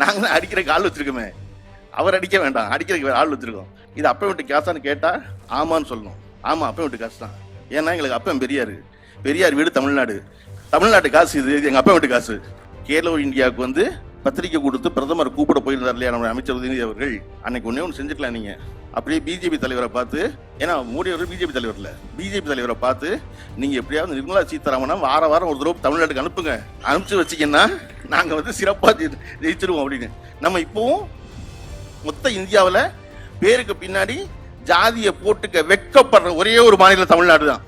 நாங்க தான் அடிக்கிறக்கு ஆள் வச்சிருக்கோமே. அவர் அடிக்க வேண்டாம். அடிக்கிறதுக்கு வேற ஆள் வச்சிருக்கோம். இது அப்பா விட்டு காசான்னு கேட்டா ஆமான்னு சொல்லணும். ஆமா அப்பன் விட்டு காசு தான். ஏன்னா எங்களுக்கு அப்பன் பெரியாரு. பெரியார் வீடு தமிழ்நாடு. தமிழ்நாட்டு காசு இது எங்க அப்பா வீட்டு காசு. கேலோ இந்தியாவுக்கு வந்து பத்திரிக்கை கொடுத்து பிரதமர் கூப்பிட போயிருந்தார் இல்லையா நம்ம அமைச்சர் உதயநிதி அவர்கள்? அன்னைக்கு ஒன்னே ஒன்று செஞ்சுக்கலாம் நீங்க. அப்படியே பிஜேபி தலைவரை பார்த்து ஏன்னா மோடி அவர்கள் பிஜேபி தலைவர் இல்லை. பிஜேபி தலைவரை பார்த்து நீங்க எப்படியாவது நிர்மலா சீதாராமனை வார வாரம் ஒரு தடவை தமிழ்நாட்டுக்கு அனுப்புங்க. அனுப்பிச்சு வச்சீங்கன்னா நாங்க வந்து சிறப்பா ஜெயி- ஜெயிச்சிருவோம் அப்படின்னு. நம்ம இப்போவும் மொத்த இந்தியாவில் பேருக்கு பின்னாடி ஜாதியை போட்டுக்க வெட்கப்படுற ஒரே ஒரு மாநிலம் தமிழ்நாடு தான்.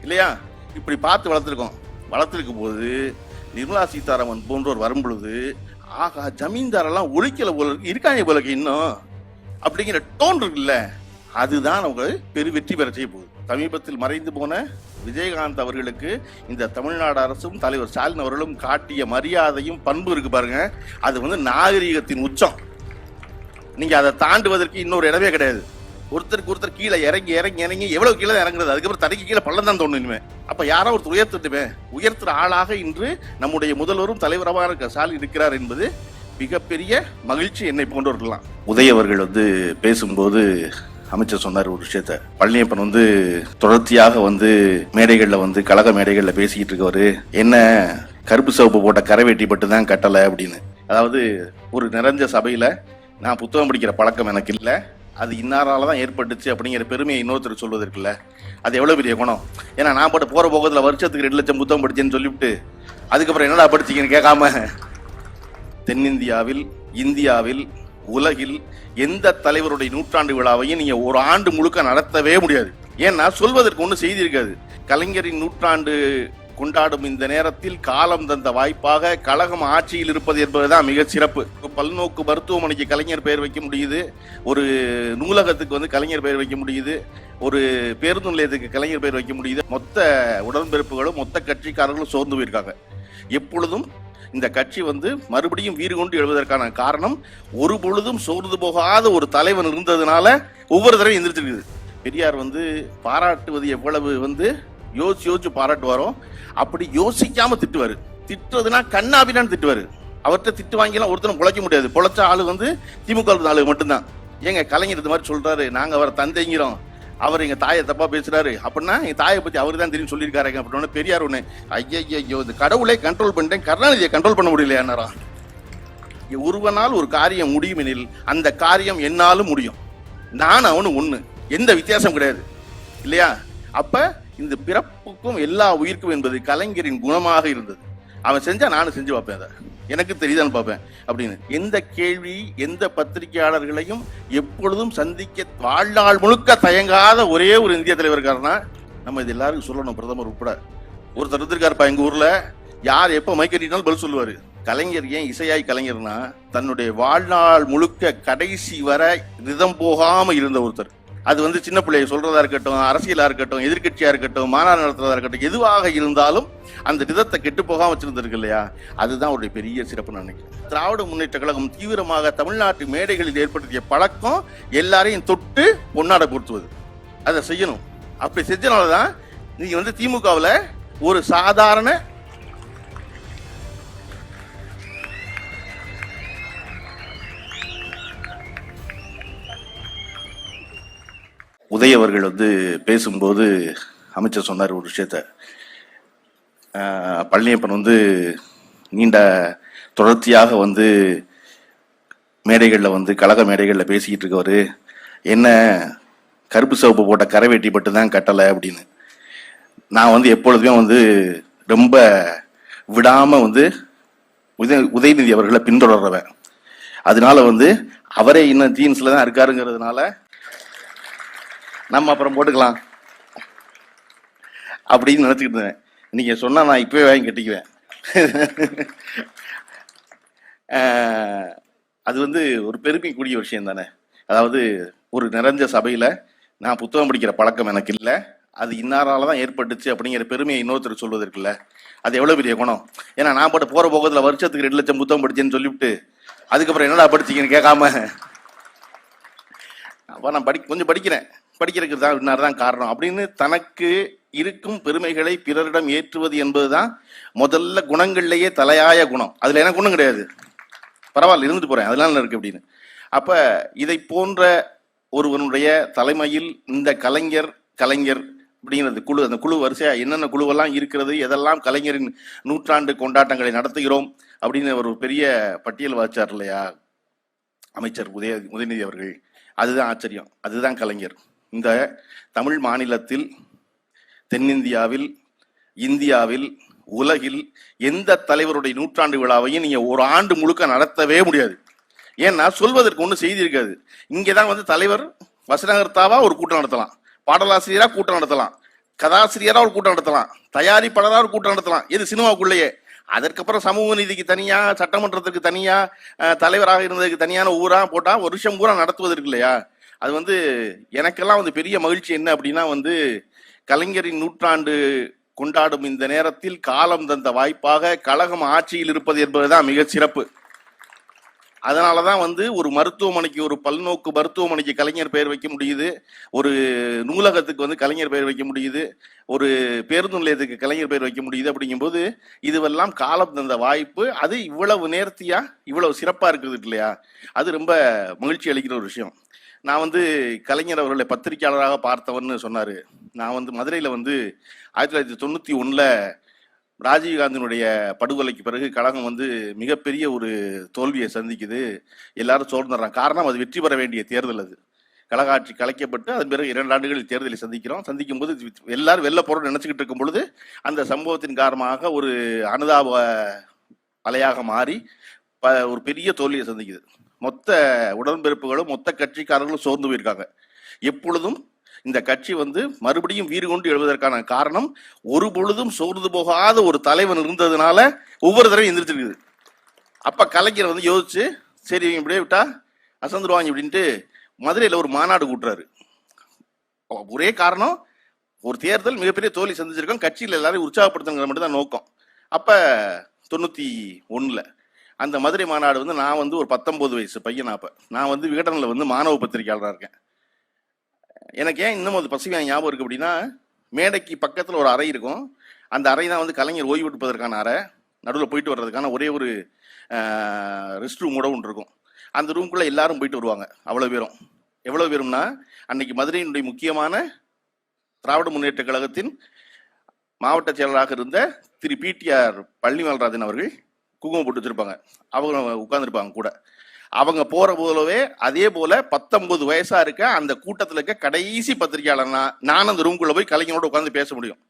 இல்லையா? இப்படி பார்த்து வளர்த்துருக்கோம். வளர்த்துருக்கும் போது நிர்மலா சீதாராமன் போன்றோர் வரும்பொழுது ஆகா ஜமீன்தாரெல்லாம் ஒழிக்கல போல இருக்காங்க போல இருக்கு இன்னும். அப்படிங்கிற டோன் இருக்குல்ல அதுதான் அவங்க பெரு வெற்றி பெற செய்ய போகுது. சமீபத்தில் மறைந்து போன விஜயகாந்த் அவர்களுக்கு இந்த தமிழ்நாடு அரசும் தலைவர் ஸ்டாலின் அவர்களும் காட்டிய மரியாதையும் பண்பு இருக்கு பாருங்க. அது வந்து நாகரீகத்தின் உச்சம். நீங்க அதை தாண்டுவதற்கு இன்னொரு இடமே கிடையாது. ஒருத்தருக்கு ஒருத்தர் கீழே இறங்கி இறங்கி இறங்கி எவ்வளவு கீழே இறங்குறது? அதுக்கப்புறம் தடைக்கு கீழே பள்ளம் தான் தோணும் இனிமே. அப்ப யாரோ ஒருத்தர் உயர்த்துட்டுமே உயர்த்துற ஆளாக இன்று நம்முடைய முதல்வரும் தலைவரமாக இருக்க ஸ்டாலின் இருக்கிறார் என்பது மிகப்பெரிய மகிழ்ச்சி என்னை போன்றவர்கள்லாம். உதயவர்கள் வந்து பேசும்போது அமைச்சர் சொன்னார் ஒரு விஷயத்த. பழனியப்பன் வந்து தொடர்ச்சியாக வந்து மேடைகள்ல வந்து கழக மேடைகள்ல பேசிக்கிட்டு இருக்கவரு. என்ன கருப்பு சிவப்பு போட்ட கரை வெட்டி பட்டு தான் கட்டலை அப்படின்னு. அதாவது ஒரு நிறைஞ்ச சபையில நான் புத்தகம் படிக்கிற பழக்கம் எனக்கு இல்லை. அது இன்னாரால தான் ஏற்பட்டுச்சு அப்படிங்கிற பெருமையை இன்னொருத்தர் சொல்வது அது எவ்வளவு பெரிய குணம்? ஏன்னா நான் போட்டு போற போகத்துல வருஷத்துக்கு ரெண்டு லட்சம் புத்தகம் படிச்சேன்னு சொல்லிவிட்டு அதுக்கப்புறம் என்னடா படிச்சீங்கன்னு கேட்காம தென்னிந்தியாவில் இந்தியாவில் உலகில் எந்த தலைவருடைய நூற்றாண்டு விழாவையும் நீங்க ஒரு ஆண்டு முழுக்க நடத்தவே முடியாது. ஏன்னா சொல்வதற்கு ஒன்றும் செய்தி இருக்காது. கலைஞரின் நூற்றாண்டு கொண்டாடும் இந்த நேரத்தில் காலம் தந்த வாய்ப்பாக கழகம் ஆட்சியில் இருப்பது என்பதுதான் மிக சிறப்பு. பல்நோக்கு மருத்துவமனைக்கு கலைஞர் பெயர் வைக்க முடியுது. ஒரு நூலகத்துக்கு வந்து கலைஞர் பெயர் வைக்க முடியுது. ஒரு பேருந்து நிலையத்துக்கு கலைஞர் பெயர் வைக்க முடியுது. மொத்த உடன்பிறப்புகளும் மொத்த கட்சிக்காரர்களும் சோர்ந்து போயிருக்காங்க. எப்பொழுதும் இந்த கட்சி வந்து மறுபடியும் வீறு கொண்டு எழுவதற்கான காரணம் ஒரு பொழுதும் சோர்ந்து போகாத ஒரு தலைவன் இருந்ததுனால ஒவ்வொரு தடவையும் எந்திரிச்சிருக்குது. பெரியார் வந்து பாராட்டுவது எவ்வளவு வந்து யோசிச்சு யோசிச்சு பாராட்டுவாரோ அப்படி யோசிக்காம திட்டுவாரு. திட்டுறதுனா கண்ணாபினான்னு திட்டுவாரு. அவர்கிட்ட திட்டு வாங்கிலாம் ஒருத்தரும் பொழைக்க முடியாது. பொழைச்ச ஆளு வந்து திமுக ஆளு மட்டும்தான். ஏங்க கலைஞர் இது மாதிரி சொல்றாரு. நாங்க அவரை தந்தைங்கிறோம். அவர் எங்கள் தாயை தப்பாக பேசுகிறாரு அப்படின்னா எங்கள் தாயை பற்றி அவர் தான் தெரியும் சொல்லியிருக்காருங்க அப்படின்னு பெரியார் ஒன்று ஐயோ இந்த கடவுளை கண்ட்ரோல் பண்ணிட்டேன். கருணாநிதியை கண்ட்ரோல் பண்ண முடியலையானாரா ஒருவனால் ஒரு காரியம் முடியும் எனில் அந்த காரியம் என்னாலும் முடியும். நான் அவனு ஒன்று எந்த வித்தியாசம் கிடையாது. இல்லையா? அப்போ இந்த பிறப்புக்கும் எல்லா உயிர்க்கும் என்பது கலைஞரின் குணமாக இருந்தது. அவன் செஞ்சா நானும் செஞ்சு பார்ப்பேன் அதை. எனக்கு தெரியுதான்னு பார்ப்பேன். அப்படின்னு. எந்த கேள்வி எந்த பத்திரிகையாளர்களையும் எப்பொழுதும் சந்திக்க வாழ்நாள் முழுக்க தயங்காத ஒரே ஒரு இந்திய தலைவர் இருக்காருன்னா நம்ம இது எல்லாருக்கும் சொல்லணும் பிரதமர் உட்பட. ஒருத்தர் இருந்திருக்காருப்பா எங்கள் ஊரில். யார் எப்போ மைக்கட்டினாலும் பதில் சொல்லுவார். கலைஞர் ஏன் இசையாய் கலைஞர்னா தன்னுடைய வாழ்நாள் முழுக்க கடைசி வரை ரிதம் போகாமல் இருந்த ஒருத்தர். அது வந்து சின்ன பிள்ளைய சொல்றதா இருக்கட்டும் அரசியலா இருக்கட்டும் எதிர்கட்சியா இருக்கட்டும் மாநாடு நடத்துறதா இருக்கட்டும் எதுவாக இருந்தாலும் அந்த விதத்தை கெட்டு போகாம வச்சிருந்திருக்கு இல்லையா? அதுதான் அவருடைய பெரிய சிறப்பு நினைக்கிறேன். திராவிட முன்னேற்ற கழகம் தீவிரமாக தமிழ்நாட்டு மேடைகளில் ஏற்படுத்திய பழக்கம் எல்லாரையும் தொட்டு பொன்னாடை பொருத்துவது. அதை செய்யணும். அப்படி செஞ்சனால தான் நீங்க வந்து திமுகவில் ஒரு சாதாரண உதய் அவர்கள் வந்து பேசும்போது அமைச்சர் சொன்னார் ஒரு விஷயத்த. பழனியப்பன் வந்து நீண்ட தொடர்ச்சியாக வந்து மேடைகளில் வந்து கழக மேடைகளில் பேசிக்கிட்டு இருக்கவர். என்ன கருப்பு சிவப்பு போட்ட கரை வெட்டி பட்டு தான் கட்டலை அப்படின்னு. நான் வந்து எப்பொழுதுமே வந்து ரொம்ப விடாமல் வந்து உதய உதயநிதி அவர்களை பின்தொடர்றவன். அதனால வந்து அவரே இன்னும் ஜீன்ஸில் தான் இருக்காருங்கிறதுனால நம்ம அப்புறம் போட்டுக்கலாம். அப்படின்னு நினச்சிக்கிட்டு இருந்தேன். நீங்கள் சொன்னால் நான் இப்போவே வாங்கி கட்டிக்குவேன். அது வந்து ஒரு பெருமைக்குரிய விஷயம் தானே. அதாவது ஒரு நிறைஞ்ச சபையில் நான் புத்தகம் படிக்கிற பழக்கம் எனக்கு இல்லை. அது இன்னாரால தான் ஏற்பட்டுச்சு அப்படிங்கிற பெருமையை இன்னொருத்தர் சொல்வது இருக்குல்ல அது எவ்வளோ பெரிய குணம்? ஏன்னா நான் போட்டு போகிற போகத்தில் வருஷத்துக்கு ரெண்டு லட்சம் புத்தகம் படிச்சேன்னு சொல்லிவிட்டு அதுக்கப்புறம் என்னடா படிச்சிங்கன்னு கேட்காம. அப்போ நான் படி கொஞ்சம் படிக்கிறேன். படிக்கிறதுக்கு தான் இன்னார் தான் காரணம். அப்படின்னு தனக்கு இருக்கும் பெருமைகளை பிறரிடம் ஏற்றுவது என்பதுதான் முதல்ல குணங்கள்லேயே தலையாய குணம். அதுல எனக்கு ஒன்றும் கிடையாது. பரவாயில்ல இருந்துட்டு போறேன். அதெல்லாம் இருக்கு அப்படின்னு. அப்ப இதை போன்ற ஒருவனுடைய தலைமையில் இந்த கலைஞர் கலைஞர் அப்படிங்கிறது குழு அந்த குழு வரிசையாக என்னென்ன குழுவெல்லாம் இருக்கிறது எதெல்லாம் கலைஞரின் நூற்றாண்டு கொண்டாட்டங்களை நடத்துகிறோம் அப்படின்னு ஒரு பெரிய பட்டியல் வச்சார் இல்லையா? அமைச்சர் உதய உதயநிதி அவர்கள். அதுதான் ஆச்சரியம். அதுதான் கலைஞர். இந்த தமிழ் மாநிலத்தில் தென்னிந்தியாவில் இந்தியாவில் உலகில் எந்த தலைவருடைய நூற்றாண்டு விழாவையும் நீங்க ஒரு ஆண்டு முழுக்க நடத்தவே முடியாது. ஏன்னா சொல்வதற்கு ஒன்றும் செய்தி இருக்காது. இங்கதான் வந்து தலைவர் வசனகர்த்தாவா ஒரு கூட்டம் நடத்தலாம். பாடலாசிரியரா கூட்டம் நடத்தலாம். கதாசிரியரா ஒரு கூட்டம் நடத்தலாம். தயாரிப்பாளராக ஒரு கூட்டம் நடத்தலாம். இது சினிமாவுக்குள்ளேயே. அதற்கப்புறம் சமூக நீதிக்கு தனியா சட்டமன்றத்துக்கு தனியா தலைவராக இருந்ததுக்கு தனியான ஊரா போட்டா ஒரு வருஷம் பூரா நடத்துவதற்கு இல்லையா? அது வந்து எனக்கெல்லாம் வந்து பெரிய மகிழ்ச்சி என்ன அப்படின்னா வந்து கலைஞரின் நூற்றாண்டு கொண்டாடும் இந்த நேரத்தில் காலம் தந்த வாய்ப்பாக கழகம் ஆட்சியில் இருப்பது என்பதுதான் மிக சிறப்பு. அதனாலதான் வந்து ஒரு மருத்துவமனைக்கு ஒரு பல்நோக்கு மருத்துவமனைக்கு கலைஞர் பெயர் வைக்க முடியுது. ஒரு நூலகத்துக்கு வந்து கலைஞர் பெயர் வைக்க முடியுது. ஒரு பேருந்து நிலையத்துக்கு கலைஞர் பெயர் வைக்க முடியுது அப்படிங்கும்போது இதுவெல்லாம் காலம் தந்த வாய்ப்பு. அது இவ்வளவு நேர்த்தியா இவ்வளவு சிறப்பா இருக்குது இல்லையா? அது ரொம்ப மகிழ்ச்சி அளிக்கிற ஒரு விஷயம். நான் வந்து கலைஞர் அவர்களை பத்திரிகையாளராக பார்த்தவன்னு சொன்னாரு. நான் வந்து மதுரையில் வந்து ஆயிரத்தி தொள்ளாயிரத்தி தொண்ணூத்தி ஒண்ணுல ராஜீவ்காந்தினுடைய படுகொலைக்கு பிறகு கழகம் வந்து மிகப்பெரிய ஒரு தோல்வியை சந்திக்குது. எல்லாரும் சோர்ந்துடுறாங்க. காரணம் அது வெற்றி பெற வேண்டிய தேர்தல் அது. கழகாட்சி கலைக்கப்பட்டு அதன் பிறகு இரண்டு ஆண்டுகளில் தேர்தலை சந்திக்கிறோம். சந்திக்கும் போது எல்லாரும் வெளில போறோம்னு நினைச்சுக்கிட்டு இருக்கும் பொழுது அந்த சம்பவத்தின் காரணமாக ஒரு அனுதாப அலையாக மாறி ப- ஒரு பெரிய தோல்வியை சந்திக்குது. மொத்த உடன்பிறப்புகளும் மொத்த கட்சிக்காரர்களும் சோர்ந்து போயிருக்காங்க. எப்பொழுதும் இந்த கட்சி வந்து மறுபடியும் வீறு கொண்டு எழுவதற்கான காரணம் ஒரு பொழுதும் சோர்ந்து போகாத ஒரு தலைவன் இருந்ததுனால ஒவ்வொரு தடவையும் எந்திரிச்சிருக்குது. அப்ப கலைஞர் வந்து யோசிச்சு சரி இவங்க இப்படியே விட்டா அசந்துருவாங்க அப்படின்ட்டு மதுரையில் ஒரு மாநாடு கூட்டுறாரு. ஒரே காரணம் ஒரு தேர்தல் மிகப்பெரிய தோல்வி சந்திச்சிருக்கோம் கட்சியில் எல்லாரையும் உற்சாகப்படுத்துங்கிற மட்டும் தான் நோக்கம். அப்போ தொண்ணூற்றி ஒன்றில் அந்த மதுரை மாநாடு வந்து நான் வந்து ஒரு பத்தொம்போது வயசு பையன் அப்போ. நான் வந்து விகடனில் வந்து மாணவ பத்திரிகையாளராக இருக்கேன். எனக்கு ஏன் இன்னும் அது பசுமையாக ஞாபகம் இருக்குது அப்படின்னா மேடைக்கு பக்கத்தில் ஒரு அறை இருக்கும். அந்த அறை தான் வந்து கலைஞர் ஓய்வு எடுப்பதற்கான அறை. நடுவில் போயிட்டு வர்றதுக்கான ஒரே ஒரு ரெஸ்ட் ரூம் கூட ஒன்று இருக்கும். அந்த ரூம்குள்ளே எல்லாரும் போயிட்டு வருவாங்க. அவ்வளோ பேரும். எவ்வளோ பேரும்னா அன்னைக்கு மதுரையினுடைய முக்கியமான திராவிட முன்னேற்ற கழகத்தின் மாவட்ட செயலராக இருந்த திரு பிடிஆர் பழனிமலராஜன் அவர்கள் குங்குமம் போட்டு வச்சிருப்பாங்க. அவங்க உட்காந்துருப்பாங்க கூட. அவங்க போற போலவே அதே போல பத்தொன்பது வயசா இருக்க அந்த கூட்டத்துல இருக்க கடைசி பத்திரிகையாளர்னா நான் அந்த ரூம்குள்ள போய் கலைஞரோட உட்காந்து பேச முடியும்.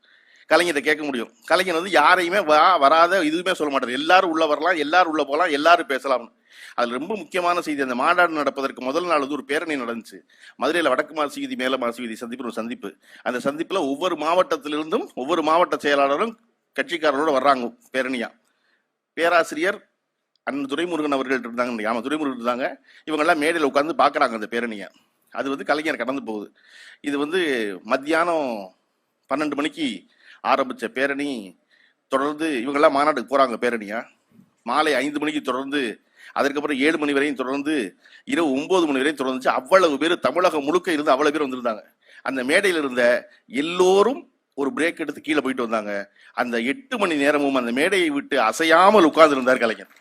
கலைஞரை கேட்க முடியும். கலைஞர் வந்து யாரையுமே வா வராத இதுவுமே சொல்ல மாட்டார். எல்லாரும் உள்ள வரலாம் எல்லாரும் உள்ள போகலாம் எல்லாரும் பேசலாம் அதுல ரொம்ப முக்கியமான செய்தி அந்த மாநாடு நடப்பதற்கு முதல் நாள் வந்து ஒரு பேரணி நடந்துச்சு. மதுரையில வடக்கு மாசிவீதி மேல மாசிவீதி சந்திப்பு ஒரு சந்திப்பு. அந்த சந்திப்புல ஒவ்வொரு மாவட்டத்திலிருந்தும் ஒவ்வொரு மாவட்ட செயலாளரும் கட்சிக்காரரோட வர்றாங்க பேரணியா. பேராசிரியர் அண்ணன் துரைமுருகன் அவர்கள் இருந்தாங்க ஆமாம் துரைமுருகன் இருந்தாங்க. இவங்கெல்லாம் மேடையில் உட்காந்து பார்க்குறாங்க அந்த பேரணியை. அது வந்து கலைஞர் கடந்து போகுது. இது வந்து மத்தியானம் பன்னெண்டு மணிக்கு ஆரம்பிச்ச பேரணி. தொடர்ந்து இவங்கெல்லாம் மாநாட்டுக்கு போகிறாங்க பேரணியா. மாலை ஐந்து மணிக்கு தொடர்ந்து அதற்கப்புறம் ஏழு மணி வரையும் தொடர்ந்து இரவு ஒன்பது மணி வரையும் தொடர்ந்துச்சு அவ்வளவு பேர் தமிழகம் முழுக்க இருந்து அவ்வளவு பேர் வந்திருந்தாங்க. அந்த மேடையில் இருந்த எல்லோரும் ஒரு பிரேக் எடுத்து கீழே போயிட்டு வந்தாங்க. அந்த எட்டு மணி நேரமும் அந்த மேடையை விட்டு அசையாமல் உட்கார்ந்து இருந்தார் கலைஞர்.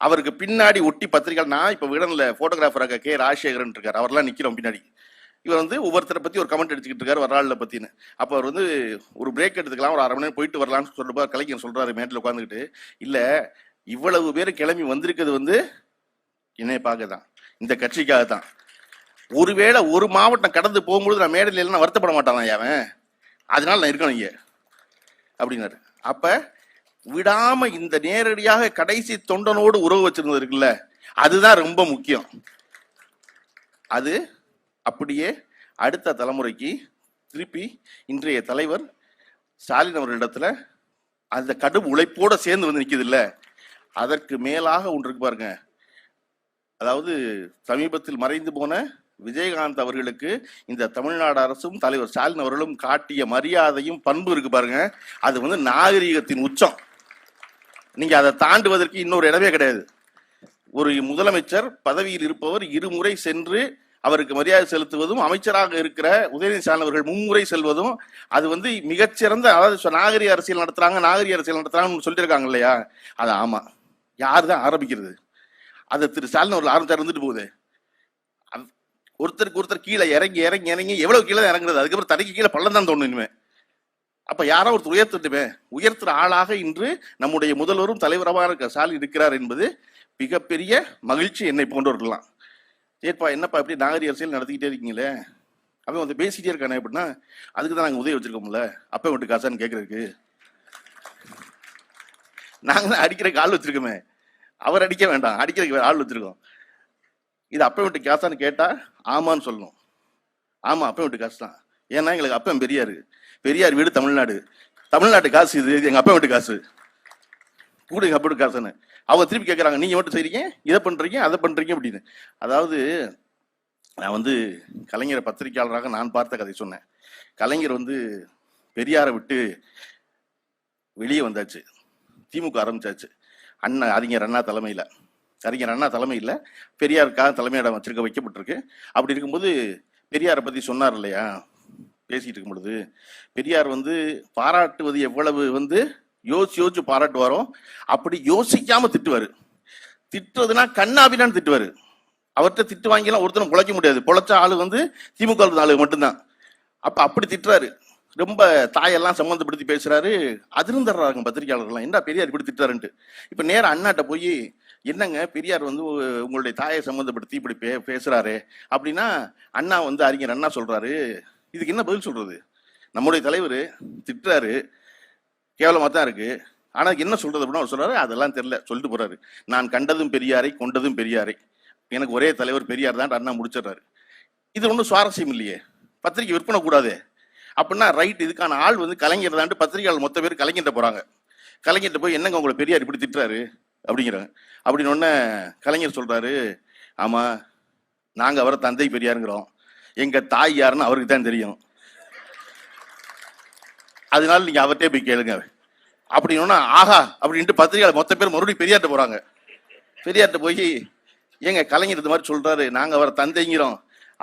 அவருக்கு பின்னாடி ஒட்டி பத்திரிகை நான் இப்ப விடனில் போட்டோகிராஃபராக கே ராஜசேகரன் இருக்கார். அவர்லாம் நிக்கிறோம் பின்னாடி. இவர் வந்து ஒவ்வொருத்தரை பத்தி ஒரு கமெண்ட் அடிச்சுக்கிட்டு இருக்காரு வர்றாள்ல பத்தின்னு. அப்ப அவர் வந்து ஒரு பிரேக் எடுத்துக்கலாம் ஒரு அரை மணி நேரம் போயிட்டு வரலாம்னு சொல்லிட்டு கலைஞர் சொல்றாரு மேட்டில் உட்காந்துக்கிட்டு இல்ல இவ்வளவு பேர் கிளம்பி வந்திருக்கிறது வந்து இணைப்பாக பார்க்க தான் இந்த கட்சிக்காக தான். ஒருவேளை ஒரு மாவட்டம் கடந்து போகும்பொழுது நான் மேடையில் இல்லைன்னா வருத்தப்பட மாட்டானா அவன்? அதனால நான் இருக்கணும் இங்கே. அப்படின்னாரு. அப்போ விடாம இந்த நேரடியாக கடைசி தொண்டனோடு உறவு வச்சிருந்தது இருக்குல்ல அதுதான் ரொம்ப முக்கியம். அது அப்படியே அடுத்த தலைமுறைக்கு திருப்பி இன்றைய தலைவர் ஸ்டாலின் அவர்களிடத்துல அந்த கடும் உழைப்போட சேர்ந்து வந்து நிற்கிது அதற்கு மேலாக ஒன்று இருக்கு பாருங்க. அதாவது சமீபத்தில் மறைந்து போன விஜயகாந்த் அவர்களுக்கு இந்த தமிழ்நாடு அரசும் தலைவர் ஸ்டாலின் அவர்களும் காட்டிய மரியாதையும் பண்பு இருக்கு பாருங்க. அது வந்து நாகரிகத்தின் உச்சம். நீங்க அதை தாண்டுவதற்கு இன்னொரு இடமே கிடையாது. ஒரு முதலமைச்சர் பதவியில் இருப்பவர் இருமுறை சென்று அவருக்கு மரியாதை செலுத்துவதும் அமைச்சராக இருக்கிற உதயநிதி ஸ்டாலின் அவர்கள் மும்முறை செல்வதும் அது வந்து மிகச்சிறந்த அதாவது நாகரிக அரசியல் நடத்துறாங்க நாகரிக அரசியல் நடத்துறாங்கன்னு சொல்லியிருக்காங்க இல்லையா? அது ஆமா. யார் தான் ஆரம்பிக்கிறது? அதை திரு ஸ்டாலின் அவர்கள் ஆரம்பிச்சார் இருந்துட்டு போகுது. ஒருத்தருக்கு ஒருத்தர் கீழே இறங்கி இறங்கி இறங்கி எவ்வளவு கீழே இறங்குறது? அதுக்கப்புறம் தனிக்கு கீழே பள்ளம் தான் தோணும் இனிமே. அப்ப யாரோ ஒருத்தர் உயர்த்துட்டுமே. உயர்த்துற ஆளாக இன்று நம்முடைய முதல்வரும் தலைவரமாக இருக்க ஸ்டாலின் இருக்கிறார் என்பது மிகப்பெரிய மகிழ்ச்சி என்னை போன்றவர்கள்லாம். ஏற்பா என்னப்பா இப்படி நாகரிக அரசியல் நடத்திக்கிட்டே இருக்கீங்களே? அவன் வந்து பேசிட்டே இருக்கானே அப்படின்னா அதுக்கு தான் நாங்கள் உதவி வச்சிருக்கோம்ல. அப்பா விட்டு காசான்னு கேட்கறதுக்கு நாங்க தான் அடிக்கிற ஆள் வச்சிருக்கோமே. அவர் அடிக்க வேண்டாம். அடிக்கிறதுக்கு ஆள் வச்சிருக்கோம். இது அப்பா விட்டு காசான்னு கேட்டா ஆமான்னு சொல்லணும். ஆமா அப்பையும் விட்டு காசு தான். ஏன்னா எங்களுக்கு அப்பன் பெரியார். பெரியார் வீடு தமிழ்நாடு. தமிழ்நாட்டு காசு இது எங்கள் எங்க அப்பா வீட்டு காசு. கூட எங்க அப்பா வீட்டு காசுன்னு. அவங்க திருப்பி கேட்கறாங்க நீங்க மட்டும் செய்றீங்க இதை பண்றீங்க அதை பண்றீங்க அப்படின்னு. அதாவது நான் வந்து கலைஞரை பத்திரிகையாளராக நான் பார்த்த கதை சொன்னேன். கலைஞர் வந்து பெரியாரை விட்டு வெளியே வந்தாச்சு. திமுக ஆரம்பிச்சாச்சு. அண்ணா அறிஞர் அண்ணா தலைமையில். அறிஞர் அண்ணா தலைமையில் பெரியாருக்காக தலைமையிடம் வச்சிருக்க வைக்கப்பட்டிருக்கு. அப்படி இருக்கும்போது பெரியாரை பற்றி சொன்னார் இல்லையா? பேசிகிட்டு இருக்கும் பொழுது பெரியார் வந்து பாராட்டுவது எவ்வளவு வந்து யோசிச்சு யோசிச்சு பாராட்டுவாரோ அப்படி யோசிக்காமல் திட்டுவார். திட்டுறதுனா கண்ணாபினான்னு திட்டுவார். அவர்கிட்ட திட்டு வாங்கிலாம் ஒருத்தரும் பொழைக்க முடியாது. பொழைச்ச ஆள் வந்து திமுக ஆளு மட்டும்தான். அப்போ அப்படி திட்டுறாரு. ரொம்ப தாயெல்லாம் சம்மந்தப்படுத்தி பேசுறாரு. அதிர்ந்துடுறாங்க பத்திரிகையாளர்கள்லாம் என்ன பெரியார் இப்படி திட்டுறாருன்ட்டு? இப்போ நேரம் அண்ணாட்ட போய் என்னங்க பெரியார் வந்து உ- உங்களுடைய தாயை சம்மந்தப்படுத்தி இப்படி பே பேசுறாரு அப்படின்னா அண்ணா வந்து அறிஞர் அண்ணா சொல்றாரு. இதுக்கு என்ன பதில் சொல்றது? நம்முடைய தலைவர் திட்டுறாரு. கேவலமாக தான் இருக்கு. ஆனால் என்ன சொல்றது அப்படின்னா அவர் சொல்றாரு. அதெல்லாம் தெரியல. சொல்லிட்டு போறாரு. நான் கண்டதும் பெரியாரை கொண்டதும் பெரியாரை. எனக்கு ஒரே தலைவர் பெரியார் தான் அண்ணா முடிச்சிடுறாரு. இது ஒன்றும் சுவாரஸ்யம் இல்லையே. பத்திரிக்கை விற்பனை கூடாதே. அப்படின்னா ரைட் இதுக்கான ஆள் வந்து கலைஞர் தான்ட்டு பத்திரிகையாளர் மொத்த பேர் கலைஞர்கிட்ட போறாங்க. கலைஞர்கிட்ட போய் என்னங்க உங்களை பெரியார் இப்படி திட்டுறாரு? அப்படிங்கிறாங்க அப்படின்னு உடனே கலைஞர் சொல்றாரு ஆமா நாங்க அவரை தந்தை பெரியாருங்கிறோம். எங்க தாய் யாருன்னு அவருக்கு தான் தெரியும். அதனால நீங்க அவர்கிட்டே போய் கேளுங்க. அப்படின்னு ஆஹா அப்படின்ட்டு பத்திரிகையாளர் மொத்த பேர் மறுபடியும் பெரியார்ட்ட போறாங்க. பெரியார்ட்ட போய் ஏங்க கலைஞர் இந்த மாதிரி சொல்றாரு. நாங்க அவரை தந்தைங்கிறோம்.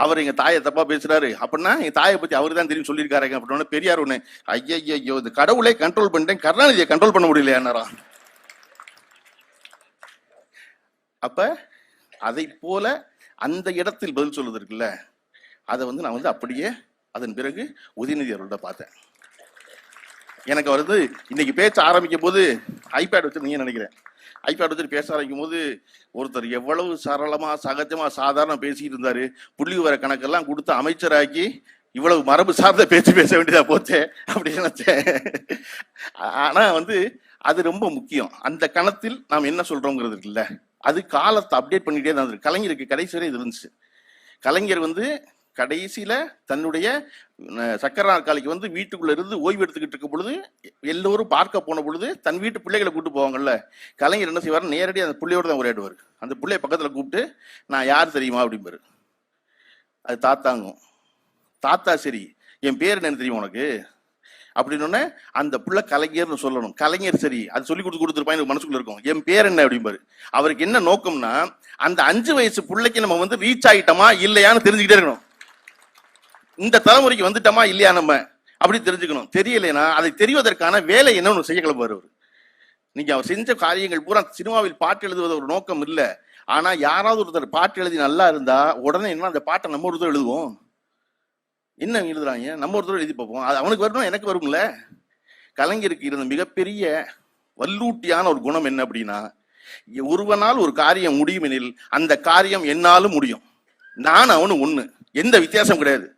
அவர் எங்க தாயை தப்பா பேசுறாரு. அப்படின்னா என் தாயை பத்தி அவரு தான் தெரியும் சொல்லியிருக்காருங்க. அப்படின்னு பெரியார் ஒண்ணு ஐயோ இந்த கடவுளை கண்ட்ரோல் பண்ணிட்டேன். கருணாநிதியை கண்ட்ரோல் பண்ண முடியலையானாராம் அப்ப அதை போல அந்த இடத்தில் பதில் சொல்லுது இருக்குல்ல அதை வந்து நான் வந்து அப்படியே அதன் பிறகு உதயநிதி அவர்கள்ட்ட பார்த்தேன். எனக்கு அவர் வந்து இன்னைக்கு பேச்ச ஆரம்பிக்கும் போது ஐபேட் வச்சிருந்தீங்கன்னு நினைக்கிறேன். ஐபேட் வச்சுட்டு பேச ஆரம்பிக்கும் போது ஒருத்தர் எவ்வளவு சரளமா சகஜமா சாதாரண பேசிட்டு இருந்தாரு புள்ளி விவர கணக்கெல்லாம் கொடுத்து அமைச்சராக்கி இவ்வளவு மரபு சார்ந்த பேச்சு பேச வேண்டியதா போச்சே அப்படின்னு நினைச்சேன். ஆனா வந்து அது ரொம்ப முக்கியம். அந்த கணத்தில் நாம் என்ன சொல்றோங்கிறது இல்லை அது காலத்தை அப்டேட் பண்ணிட்டே தான் இருக்கு கலைஞருக்கு கடைசி வரை இது இருந்துச்சு. கலைஞர் வந்து கடைசியில தன்னுடைய அஹ், சக்கர நாற்காலிக்கு வந்து வீட்டுக்குள்ள இருந்து ஓய்வு எடுத்துக்கிட்டு இருக்கும் பொழுது எல்லோரும் பார்க்க போன பொழுது தன் வீட்டு பிள்ளைகளை கூப்பிட்டு போவாங்கல்ல கலைஞர் என்ன செய்வார்? நேரடியாக அந்த பிள்ளையோட தான் உரையாடுவார். அந்த பிள்ளைய பக்கத்துல கூப்பிட்டு நான் யார் தெரியுமா? அப்படிம்பாரு. அது தாத்தாங்கும். தாத்தா சரி என் பேர் என்னன்னு தெரியுமா உனக்கு? அப்படின்னு அந்த புள்ள கலைஞர்னு சொல்லணும். கலைஞர் சரி அது சொல்லி கொடுத்து கொடுத்துருப்பான் எனக்கு மனசுக்குள்ள இருக்கும். என் பேர் என்ன அப்படிம்பாரு அவருக்கு என்ன நோக்கம்னா அந்த அஞ்சு வயசு பிள்ளைக்கு நம்ம வந்து ரீச் ஆகிட்டோமா இல்லையான்னு தெரிஞ்சுக்கிட்டே இருக்கணும். இந்த தலைமுறைக்கு வந்துட்டோமா இல்லையா நம்ம? அப்படி தெரிஞ்சுக்கணும். தெரியலைன்னா அதை தெரிவதற்கான வேலை என்னன்னு செய்ய கிளம்புவார் அவர். நீங்க அவர் செஞ்ச காரியங்கள் பூரா சினிமாவில் பாட்டு எழுதுவது ஒரு நோக்கம் இல்லை. ஆனா யாராவது ஒருத்தர் பாட்டு எழுதி நல்லா இருந்தா உடனே என்ன அந்த பாட்டை நம்ம ஒருத்தர் எழுதுவோம். என்ன அவங்க எழுதுறாங்க? நம்ம ஒருத்தர் எழுதி பார்ப்போம். அது அவனுக்கு வரணும் எனக்கு வரும்ல. கலைஞருக்கு இருந்த மிகப்பெரிய வல்லூட்டியான ஒரு குணம் என்ன அப்படின்னா ஒருவனால் ஒரு காரியம் முடியும் எனில் அந்த காரியம் என்னாலும் முடியும். நான் அவனு ஒண்ணு. எந்த வித்தியாசம் கிடையாது.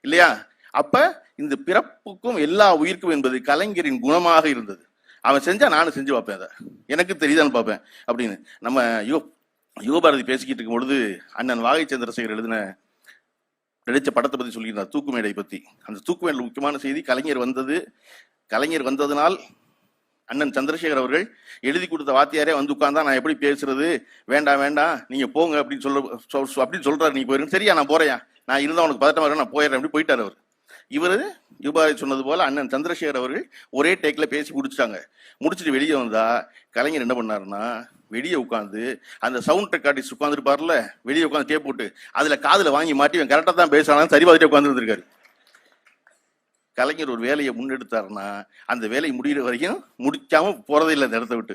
இல்லையா? அப்ப இந்த பிறப்புக்கும் எல்லா உயிர்க்கும் என்பது கலைஞரின் குணமாக இருந்தது. அவன் செஞ்சா நானும் செஞ்சு பார்ப்பேன் அதை. எனக்கு தெரியுதான்னு பார்ப்பேன் அப்படின்னு. நம்ம யோ யுவபாரதி பேசிக்கிட்டு இருக்கும் பொழுது அண்ணன் வாகை சந்திரசேகர் எழுதின நடித்த படத்தை பத்தி சொல்லியிருந்தார் தூக்குமேடை பத்தி. அந்த தூக்குமேடையில் முக்கியமான செய்தி கலைஞர் வந்தது. கலைஞர் வந்ததுனால் அண்ணன் சந்திரசேகர் அவர்கள் எழுதி கொடுத்த வாத்தியாரே வந்து உட்கார்ந்தா நான் எப்படி பேசுறது? வேண்டாம் வேண்டாம் நீங்க போங்க அப்படின்னு சொல்ல சொல் அப்படின்னு சொல்றாரு. நீ போயிருங்க சரியா நான் போறேன். நான் இருந்தா உனக்கு பதட்டமா இருக்கு, நான் போயிடுறேன். அப்படி போயிட்டார் அவர். இவர் யுபாரி சொன்னது போல அண்ணன் சந்திரசேகர் அவர்கள் ஒரே டேக்ல பேசி முடிச்சிட்டாங்க. முடிச்சிட்டு வெளியே வந்தா கலைஞர் என்ன பண்ணாருன்னா வெளியே உட்காந்து அந்த சவுண்ட் ரெக்கார்டிஸ்ட் உட்காந்துருப்பார்ல வெளியே உட்காந்து டேப் போட்டு அதில் காதில் வாங்கி மாட்டி இவன் கரெக்டாக தான் பேசுறான்னு சரி பார்த்துட்டு உட்காந்துருந்துருக்காரு கலைஞர் ஒரு வேலையை முன்னெடுத்தாருன்னா அந்த வேலை முடிகிற வரைக்கும் முடிக்காமல் போகிறதில்லை இல்லை அந்த இடத்த விட்டு.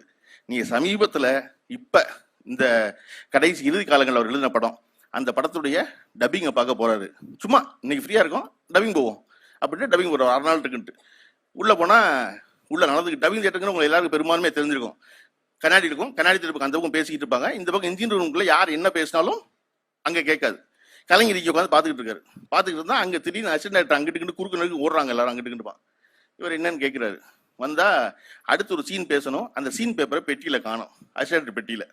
நீங்கள் சமீபத்தில் இப்போ இந்த கடைசி இறுதி காலங்களில் அவர் எழுதின படம் அந்த படத்துடைய டப்பிங்கை பார்க்க போகிறாரு சும்மா இன்னைக்கு ஃப்ரீயாக இருக்கும் டப்பிங் போவோம். அப்படின்ட்டு டப்பிங் போகிறோம் அரை நாள் இருக்குன்ட்டு. உள்ளே போனால் உள்ள நடந்துக்கு டப்பிங் தேட்டருங்கிற உங்களுக்கு எல்லாருக்கும் பெரும்பான்மையே தெரிஞ்சிருக்கும். கண்ணாடி இருக்கும். கண்ணாடி திருப்பி அந்த பக்கம் பேசிக்கிட்டு இருப்பாங்க. இந்த பக்கம் இன்ஜின் ரூமுக்குள்ள யார் என்ன பேசினாலும் அங்கே கேட்காது. கலைஞர் இங்கே உட்காந்து பார்த்துக்கிட்டு இருக்காரு. பார்த்துக்கிட்டு இருந்தால் அங்கே திடீர்னு அசிஸ்டன்ட் அங்கிட்டு குறுக்கு நடுக்கு ஓடுறாங்க எல்லாரும் அங்கிட்டு இவர் என்னன்னு கேட்குறாரு. வந்தால் அடுத்து ஒரு சீன் பேசணும். அந்த சீன் பேப்பரை பெட்டியில் காணும். அசிஸ்டன்ட் பெட்டியில்.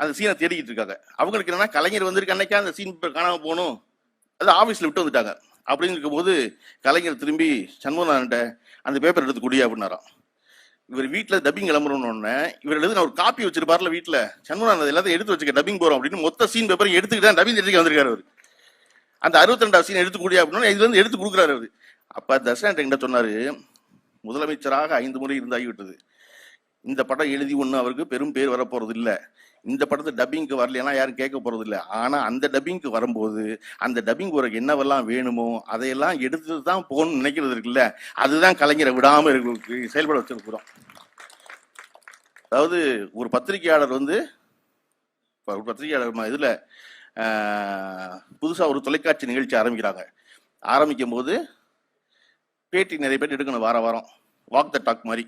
அந்த சீனை தேடிக்கிட்டு இருக்காங்க. அவங்களுக்கு என்னன்னா கலைஞர் வந்திருக்க அன்னைக்கா அந்த சீன் பேப்பர் காணாமல் போகணும். அது ஆஃபீஸில் விட்டு வந்துட்டாங்க. அப்படின்னு இருக்கும்போது கலைஞர் திரும்பி சண்முகநாதன்ட்ட அந்த பேப்பர் எடுத்து குடி அப்படின்னாராம். இவர் வீட்டில் டப்பிங் கிளம்புறோன்னு இவர் எழுதின ஒரு காப்பி வச்சிருப்பார்ல வீட்டில் சண்முகம் எல்லாத்தையும் எடுத்து வச்சுக்க டப்பிங் போறோம் அப்படின்னு மொத்த சீன் பேப்பரையும் எடுத்துக்கிட்டு தான் டப்பிங் எடுத்துக்க வந்திருக்காரு அவர். அந்த அறுபத்தி ரெண்டாவது சீன் எடுத்து கூடிய அப்படின்னா இதுலேருந்து எடுத்து கொடுக்குறாரு அவர். அப்ப தர்ஷன் என்கிட்ட சொன்னாரு முதலமைச்சராக ஐந்து முறை இருந்தாகிவிட்டது. இந்த படம் எழுதி ஒண்ணு அவருக்கு பெரும் பேர் வரப்போறது இல்லை இந்த படத்தை டப்பிங்க்கு வரலன்னா யாரும் கேட்க போறது இல்லை ஆனா அந்த டப்பிங்க்கு வரும்போது அந்த டப்பிங் உனக்கு என்னவெல்லாம் வேணுமோ அதையெல்லாம் எடுத்துட்டு தான் போகணும்னு நினைக்கிறது இருக்குல்ல. அதுதான் கலைஞரை விடாம இருக்கு செயல்பட வச்சிருக்கிறோம் அதாவது ஒரு பத்திரிகையாளர் வந்து ஒரு பத்திரிகையாளர் இதுல ஒரு தொலைக்காட்சி நிகழ்ச்சி ஆரம்பிக்கிறாங்க. ஆரம்பிக்கும் போது பேட்டி நிறைய பேர் எடுக்கணும் வார வாரம். வாக் த டாக் மாதிரி.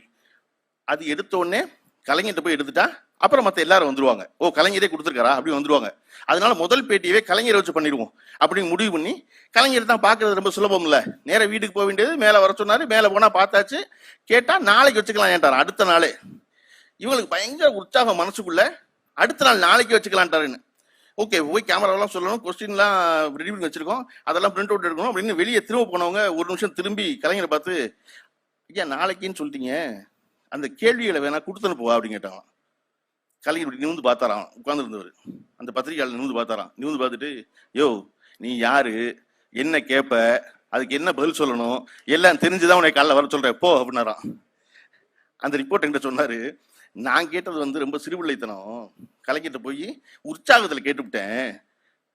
அது எடுத்தோடனே கலைஞர்கிட்ட போய் எடுத்துட்டா அப்புறம் மற்ற எல்லாரும் வந்துருவாங்க. ஓ கலைஞரே கொடுத்துருக்காரா? அப்படி வந்துருவாங்க. அதனால முதல் பேட்டியவே கலைஞரை வச்சு பண்ணிடுவோம். அப்படின்னு முடிவு பண்ணி கலைஞர் தான் பார்க்கறது ரொம்ப சுலபம் இல்லை நேரா வீட்டுக்கு போக வேண்டியது மேலே வர சொன்னாரு மேலே போனால் பார்த்தாச்சு. கேட்டால் நாளைக்கு வச்சுக்கலாம் ஏன்டார் அடுத்த நாளே. இவங்களுக்கு பயங்கர உற்சாகம் மனசுக்குள்ள அடுத்த நாள் நாளைக்கு வச்சுக்கலான்ட்டாருன்னு ஓகே போய் கேமராலாம் சொல்லணும் கொஸ்டின்லாம் ரெடி பண்ணி வச்சிருக்கோம். அதெல்லாம் பிரிண்ட் அவுட் எடுக்கணும் அப்படின்னு வெளியே திரும்ப போனவங்க ஒரு நிமிஷம் திரும்பி கலைஞரை பார்த்து ஐயா நாளைக்குன்னு சொல்லிட்டீங்க. அந்த கேள்விகளை வேணா கொடுத்து அனுப்புவா அப்படின்னு கேட்டாங்க கலைஞர் இப்படி நிமிந்து பார்த்தாராம். உட்கார்ந்துருந்தவர். அந்த பத்திரிகையாளர் நிமிந்து பார்த்தாராம். நிமிந்து பார்த்துட்டு யோ நீ யாரு? என்ன கேட்ப அதுக்கு என்ன பதில் சொல்லணும்? எல்லாம் தெரிஞ்சுதான் உன்னை காலைல வர சொல்கிறேன் போ அப்படின்னாராம். அந்த ரிப்போர்ட் என்கிட்ட சொன்னாரு நான் கேட்டது வந்து ரொம்ப சிறுபிள்ளைத்தனம். கலைஞர்கிட்ட போய் உற்சாகத்தில் கேட்டுவிட்டேன்.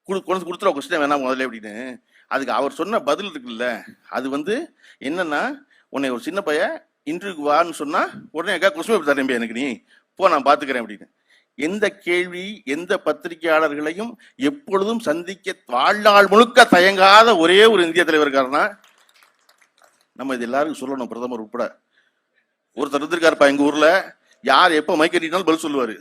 கொடு கொண்டு கொடுத்துருவா கொஸ்டின் வேணாம் முதல்ல அப்படின்னு. அதுக்கு அவர் சொன்ன பதில் இருக்குல்ல அது வந்து என்னன்னா உன்னை ஒரு சின்ன பையன் இன்டர்வியூக்கு வான்னு சொன்னால் உடனே அக்கா கொஸ்டின் பேப்பர் தரேன் எனக்கு நீ? போ நான் பார்த்துக்கிறேன் அப்படின்னு. எந்த கேள்வி எந்த பத்திரிகையாளர்களையும் எப்பொழுதும் சந்திக்க வாழ்நாள் முழுக்க தயங்காத ஒரே ஒரு இந்திய தலைவர் இருக்காருன்னா நம்ம இது எல்லாருக்கும் சொல்லணும் பிரதமர் உட்பட. ஒருத்தர் இருந்திருக்காருப்பா எங்க ஊர்ல. யார் எப்போ மைக்கட்டினாலும் பதில் சொல்லுவாரு.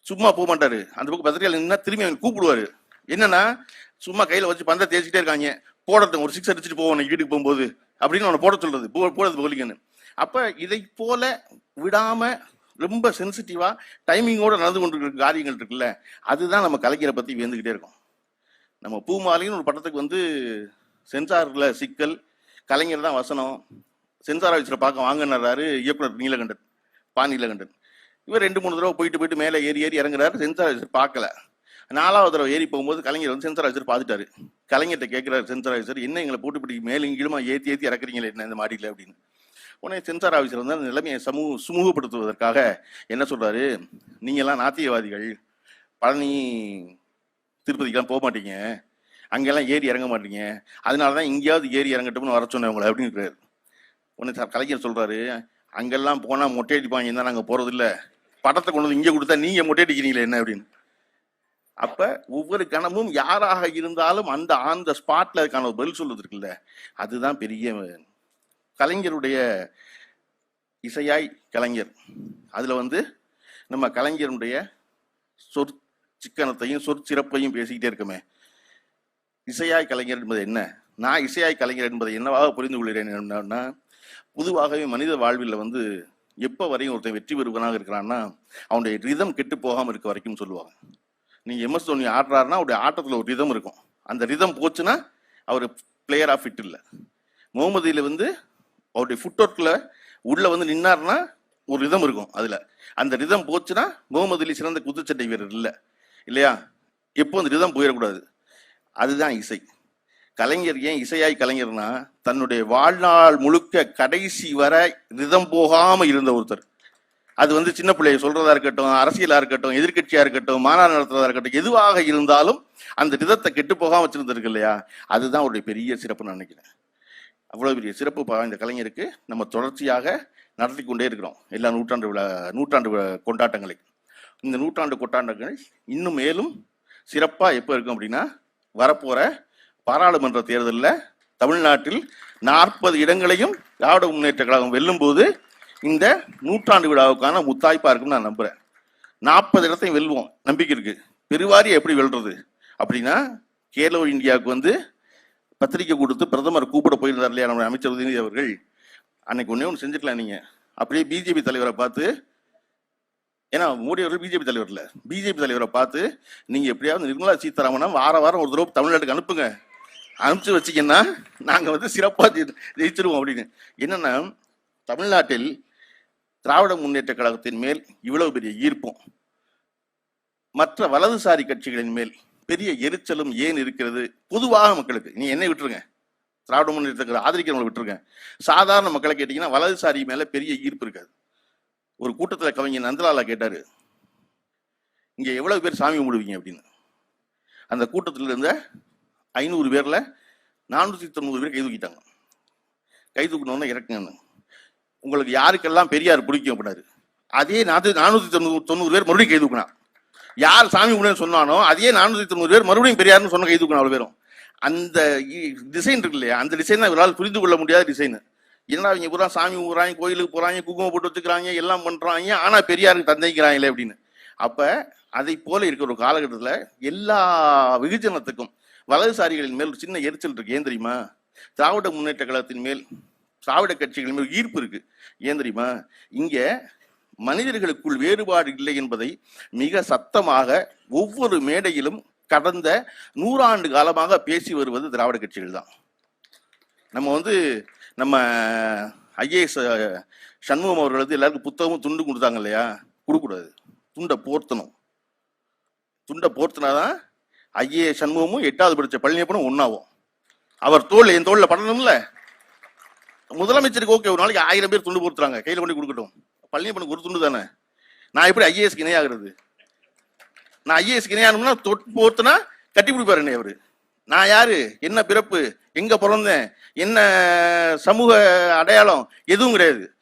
சும்மா போக மாட்டாரு. அந்த பக்கம் பத்திரிகையாளர் நின்னா திரும்பி அவங்க கூப்பிடுவாரு. என்னன்னா சும்மா கையில வச்சு பந்த தேய்ச்சிட்டே இருக்காங்க. போடட்டும் ஒரு சிக்ஸ் அடிச்சுட்டு போவோம் வீட்டுக்கு போகும்போது. அப்படின்னு அவனை போட சொல்றது. போ போடுறது போலிங்கன்னு. அப்ப இதை போல விடாம ரொம்ப சென்சிட்டிவா டைமிங்கோட நடந்து கொண்டிருக்கிற காரியங்கள் இருக்குல்ல அதுதான் நம்ம கலைஞரை பத்தி வியந்துகிட்டே இருக்கோம். நம்ம பூமாலைன்னு ஒரு படத்துக்கு வந்து சென்சார்ல சிக்கல் கலைஞர் தான் வசனம் சென்சார் ஆஃபீஸில் பார்க்க வாங்கினாரு இயக்குனர் நீலகண்டன் பா நீலகண்டன். இவர் ரெண்டு மூணு தடவை போயிட்டு போயிட்டு மேலே ஏறி ஏறி இறங்குறாரு சென்சார் ஆஃபீஸர் பார்க்கல. நாலாவது தடவை ஏறி போகும்போது கலைஞர் வந்து சென்சார் ஆஃபீஸர் பார்த்துட்டாரு. கலைஞர்கிட்ட கேட்குறாரு சென்சார் ஆஃபீஸர் என்ன எங்களை போட்டு பிடி மேலும் கீழுமா ஏற்றி ஏற்றி இறக்குறீங்களே என்ன இந்த மாடியில்? அப்படின்னு. உடனே சென்சார் ஆஃபீஸர் வந்து அந்த நிலைமையை சமூக சுமூகப்படுத்துவதற்காக என்ன சொல்கிறாரு நீங்கள்லாம் நாத்தியவாதிகள் பழனி திருப்பதிக்கெல்லாம் போக மாட்டீங்க. அங்கெல்லாம் ஏறி இறங்க மாட்டீங்க. அதனால தான் எங்கேயாவது ஏறி இறங்கட்டும்னு வர சொன்னேன் உங்களை அப்படின்றாரு உடனே சார் கலைஞர் சொல்கிறாரு அங்கெல்லாம் போனால் மொட்டை அடிப்பாங்க தான் நாங்க படத்தை கொண்டு வந்து இங்கே கொடுத்தா நீங்கள் மொட்டை அடிக்கிறீங்களே என்ன? அப்படின்னு. அப்ப ஒவ்வொரு கணமும் யாராக இருந்தாலும் அந்த ஆன் த ஸ்பாட்ல அதுக்கான ஒரு பதில் சொல்றது இருக்குல்ல அதுதான் பெரிய கலைஞருடைய இசையாய் கலைஞர். அதில் வந்து நம்ம கலைஞருடைய சொற் சிக்கனத்தையும் சொற்சிறப்பையும் பேசிக்கிட்டே இருக்கமே. இசையாய் கலைஞர் என்பது என்ன? நான் இசையாய் கலைஞர் என்பதை என்னவாக புரிந்து கொள்கிறேன் என்னன்னா பொதுவாகவே மனித வாழ்வில் வந்து எப்போ வரையும் ஒருத்தன் வெற்றி பெறுவனாக இருக்கிறான்னா அவனுடைய ரிதம் கெட்டு போகாமல் இருக்க வரைக்கும் சொல்லுவாங்க. நீ எம்எஸ் தோனி ஆடுறாருன்னா அவருடைய ஆட்டத்தில் ஒரு ரிதம் இருக்கும். அந்த ரிதம் போச்சுன்னா அவர் பிளேயர் ஆஃப் ஃபிட் இல்லை. முகமதியில் வந்து அவருடைய ஃபுட் ஒர்க்கில் உள்ளே வந்து நின்னார்னா ஒரு ரிதம் இருக்கும் அதில். அந்த ரிதம் போச்சுன்னா முகமது அலி சிறந்த குத்துச்சட்டை வீரர் இல்லை. இல்லையா? எப்போ அந்த ரிதம் போயிடக்கூடாது? அதுதான் இசை. கலைஞர் ஏன் இசையாய் கலைஞர்னா தன்னுடைய வாழ்நாள் முழுக்க கடைசி வரை ரிதம் போகாமல் இருந்த ஒருத்தர். அது வந்து சின்ன பிள்ளைய சொல்றதா இருக்கட்டும் அரசியலா இருக்கட்டும் எதிர்கட்சியா இருக்கட்டும் மாநாடு நடத்துறதா இருக்கட்டும் எதுவாக இருந்தாலும் அந்த ரிதத்தை கெட்டு போகாம வச்சிருந்திருக்கு இல்லையா? அதுதான் அவருடைய பெரிய சிறப்புன்னு நினைக்கிறேன். அவ்வளோ பெரிய சிறப்பு பா- இந்த கலைஞருக்கு நம்ம தொடர்ச்சியாக நடத்தி கொண்டே இருக்கிறோம். எல்லா நூற்றாண்டு விழா நூற்றாண்டு கொண்டாட்டங்களை. இந்த நூற்றாண்டு கொண்டாட்டங்கள் இன்னும் மேலும் சிறப்பாக எப்போ இருக்கும் அப்படின்னா வரப்போகிற பாராளுமன்ற தேர்தலில் தமிழ்நாட்டில் நாற்பது இடங்களையும் திராவிட முன்னேற்ற கழகம் வெல்லும்போது இந்த நூற்றாண்டு விழாவுக்கான முத்தாய்ப்பாக இருக்கும்னு நான் நம்புகிறேன் நாற்பது இடத்தையும் வெல்வோம். நம்பிக்கை இருக்குது பெருவாரி எப்படி வெல்றது? அப்படின்னா கேலோ இந்தியாவுக்கு வந்து பத்திரிக்கை கொடுத்து பிரதமர் கூப்பிட போயிருந்தார் இல்லையா நம்ம அமைச்சர் உதயநிதி அவர்கள்? அன்னைக்கு ஒன்றே ஒன்று செஞ்சுக்கலாம் நீங்கள் அப்படியே பிஜேபி தலைவரை பார்த்து ஏன்னா மோடி அவர்கள் பிஜேபி தலைவர் இல்லை. பிஜேபி தலைவரை பார்த்து நீங்கள் எப்படியாவது நிர்மலா சீதாராமனை வார வாரம் ஒரு தடவை தமிழ்நாட்டுக்கு அனுப்புங்க. அனுப்பிச்சு வச்சிங்கன்னா நாங்கள் வந்து சிறப்பாக ஜெயிச்சிருவோம் அப்படின்னு. என்னென்னா தமிழ்நாட்டில் திராவிட முன்னேற்ற கழகத்தின் மேல் இவ்வளவு பெரிய ஈர்ப்பும் மற்ற வலதுசாரி கட்சிகளின் மேல் பெரிய எரிச்சலும் ஏன் இருக்கிறது? பொதுவாக மக்களுக்கு. நீ என்னை விட்டுருங்க. திராவிட முன்னேற்ற கழகம் ஆதரிக்கிறவங்களை விட்டுருங்க. சாதாரண மக்களை கேட்டிங்கன்னா வலதுசாரி மேலே பெரிய ஈர்ப்பு இருக்காது. ஒரு கூட்டத்தில் கவிஞர் நந்தலாலா கேட்டார் இங்கே எவ்வளோ பேர் சாமி கும்பிடுவீங்க? அப்படின்னு. அந்த கூட்டத்தில் இருந்த ஐநூறு பேரில் நானூற்றி தொண்ணூறு பேர் கை தூக்கிட்டாங்க. கை தூக்கணும்னா இறக்குங்கன்னு உங்களுக்கு யாருக்கெல்லாம் பெரியார் பிடிக்கும் அப்படின்னாரு. அதே நானூற்றி தொண்ணூறு தொண்ணூறு பேர் மறுபடியும் கை தூக்கினான் யார் சாமி கும்பிடுன்னு சொன்னானோ அதே நானூத்தி தொண்ணூறு பேர் மறுபடியும் பெரியார்னு சொன்ன கை தூக்கணும் அவ்வளவு பேரும். அந்த டிசைன் இருக்கு இல்லையா? அந்த டிசைன் தான் இவரால் புரிந்து கொள்ள முடியாத டிசைன் என்னடா இவங்க பூரா சாமி ஊறாங்க கோயிலுக்கு போறாங்க குங்குமம் போட்டு வச்சுக்கிறாங்க எல்லாம் பண்றாங்க ஆனா பெரியாருக்கு தந்தைக்கிறாங்களே அப்படின்னு. அப்ப அதை போல இருக்கிற ஒரு காலகட்டத்தில் எல்லா வெகுஜனத்துக்கும் வலதுசாரிகளின் மேல் ஒரு சின்ன எரிச்சல் இருக்கு. ஏன் தெரியுமா? திராவிட முன்னேற்ற கழகத்தின் மேல் திராவிட கட்சிகளின் மேல் ஈர்ப்பு இருக்கு. ஏன் தெரியுமா? இங்கே மனிதர்களுக்குள் வேறுபாடு இல்லை என்பதை மிக சத்தமாக ஒவ்வொரு மேடையிலும் கடந்த நூறாண்டு காலமாக பேசி வருவது திராவிட கட்சிகள் தான். நம்ம வந்து நம்ம ஐஏஎஸ் சண்முகம் அவர்கள் வந்து எல்லாருக்கும் புத்தகமும் துண்டு கொடுத்தாங்க இல்லையா? கொடுக்கூடாது துண்டை போர்த்தணும். துண்டை போர்த்தினாதான் ஐஏஎஸ் சண்முகமும் எட்டாவது படித்த பழனியப்பனும் ஒன்றாவும் அவர் தோல் என் தோளில் படணும்ல. முதலமைச்சருக்கு ஓகே ஒரு நாளைக்கு ஆயிரம் பேர் துண்டு போர்த்துறாங்க. கையில் கொண்டு கொடுக்கட்டும். பழனியப்பனுக்கு ஒரு துண்டு தானே? நான் எப்படி ஐஏஎஸ்க்கு இணையாகிறது? நான் ஐஏஎஸ்க்கு இணையாகணும்னா தொட்டு போர்த்துனா கட்டி பிடிப்பார் என்னை அவரு. நான் யாரு? என்ன பிறப்பு? எங்க பிறந்தேன்? என்ன சமூக அடையாளம்? எதுவும் கிடையாது.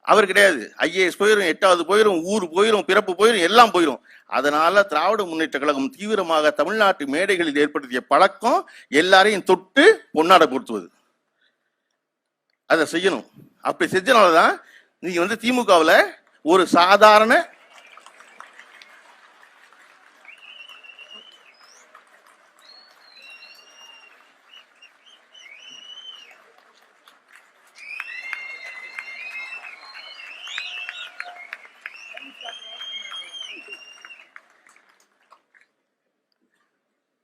அவர் கிடையாது. ஐஏஎஸ் போயிரும் எட்டாவது போயிரும் ஊர் போயிரும் பிறப்பு போயிரும் எல்லாம் போயிரும். அதனால திராவிட முன்னேற்ற கழகம் தீவிரமாக தமிழ்நாட்டு மேடைகளில் ஏற்படுத்திய பழக்கம் எல்லாரையும் தொட்டு பொன்னாடை பொருத்துவது. அதை செய்யணும். அப்படி செஞ்சனால தான் நீங்க வந்து திமுகவுல ஒரு சாதாரண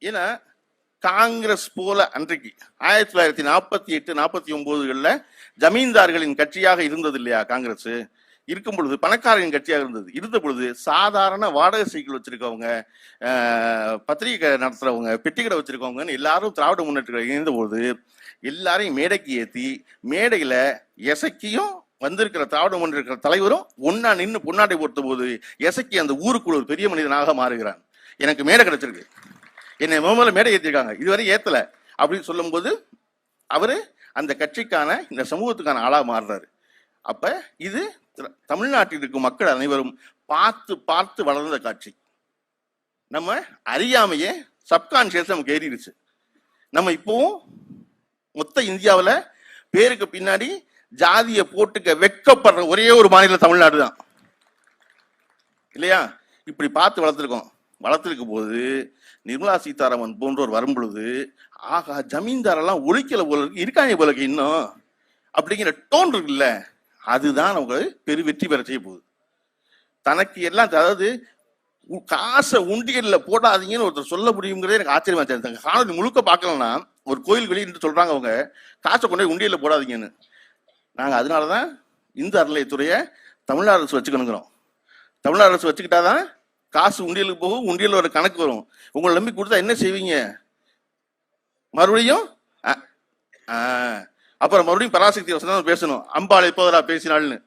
ஏன்னா காங்கிரஸ் போல அன்றைக்கு ஆயிரத்தி தொள்ளாயிரத்தி நாற்பத்தி எட்டு நாற்பத்தி ஒன்பதுகளில் ஜமீன்தார்களின் கட்சியாக இருந்தது இல்லையா காங்கிரஸ்? இருக்கும் பொழுது பணக்காரரின் கட்சியாக இருந்தது. இருந்த பொழுது சாதாரண வாடகை சைக்கிள் வச்சிருக்கவங்க பத்திரிகை நடத்துறவங்க பெட்டிக்கடை வச்சிருக்கவங்கன்னு எல்லாரும் திராவிட முன்னேற்ற கழகம் இணைந்த பொழுது எல்லாரையும் மேடைக்கு ஏற்றி மேடையில எசக்கியும் வந்திருக்கிற திராவிட முன்னேற்ற தலைவரும் ஒன்னா நின்று பொன்னாடை பொறுத்த போது எசக்கி அந்த ஊருக்குள்ள ஒரு பெரிய மனிதனாக மாறுகிறான். எனக்கு மேடை கிடைச்சிருக்கு. என்னை முதல்ல மேடை ஏற்றிருக்காங்க இதுவரை ஏத்தல. அப்படின்னு சொல்லும்போது அவரு அந்த கட்சிக்கான இந்த சமூகத்துக்கான ஆளா மாறுறாரு. அப்ப இது தமிழ்நாட்டில் இருக்கும் மக்கள் அனைவரும் பார்த்து பார்த்து வளர்ந்த காட்சி. நம்ம அறியாமையே சப்கான்சியஸ் நமக்கு ஏறிடுச்சு. நம்ம இப்போவும் மொத்த இந்தியாவில் பேருக்கு பின்னாடி ஜாதியை போட்டுக்க வெட்கப்படுற ஒரே ஒரு மாநிலம் தமிழ்நாடு தான். இல்லையா? இப்படி பார்த்து வளர்த்துருக்கோம். வளர்த்துருக்கும் போது நிர்மலா சீதாராமன் போன்றோர் வரும் பொழுது ஆகா ஜமீன்தாரெல்லாம் ஒழிக்கல போல இருக்கு இருக்காங்க போல இருக்கு இன்னும். அப்படிங்கிற டோன் இருக்குல்ல அதுதான் அவங்க பெரு வெற்றி பெற செய்ய போகுது. தனக்கு எல்லாம் அதாவது உ- காசை உண்டியல்ல போடாதீங்கன்னு ஒருத்தர் சொல்ல முடியுங்கிறதே எனக்கு ஆச்சரியமா தெரிஞ்சாங்க அந்த காணொலி முழுக்க பார்க்கலன்னா ஒரு கோயில் வெளியிட்டு சொல்றாங்க அவங்க காசை கொண்டு போய் உண்டியல்ல போடாதீங்கன்னு. நாங்கள் அதனால தான் இந்து அறநிலையத்துறையை தமிழ்நாடு அரசு வச்சுக்கணுங்கிறோம். தமிழ்நாடு அரசு வச்சுக்கிட்டாதான் காசு உண்டியலுக்கு போகும் உண்டியல் ஒரு கணக்கு வரும். உங்களை நம்பி கொடுத்தா என்ன செய்வீங்க? மறுபடியும்? ஆ, அப்புறம் மறுபடியும் பராசக்தி வசனம் பேசணும். அம்பாள் எப்போதரா பேசினாள்னு.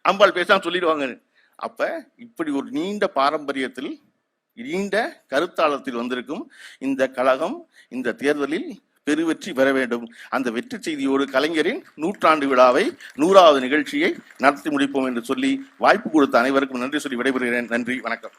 அம்பாள் பேசினா சொல்லிடுவாங்க அப்ப இப்படி ஒரு நீண்ட பாரம்பரியத்தில் நீண்ட கருத்தாளத்தில் வந்திருக்கும் இந்த கழகம் இந்த தேர்தலில் பெருவெற்றி பெற வேண்டும். அந்த வெற்றி செய்தியோடு கலைஞரின் நூற்றாண்டு விழாவை நூறாவது நிகழ்ச்சியை நடத்தி முடிப்போம் என்று சொல்லி வாய்ப்பு கொடுத்த அனைவருக்கும் நன்றி சொல்லி விடைபெறுகிறேன். நன்றி வணக்கம்.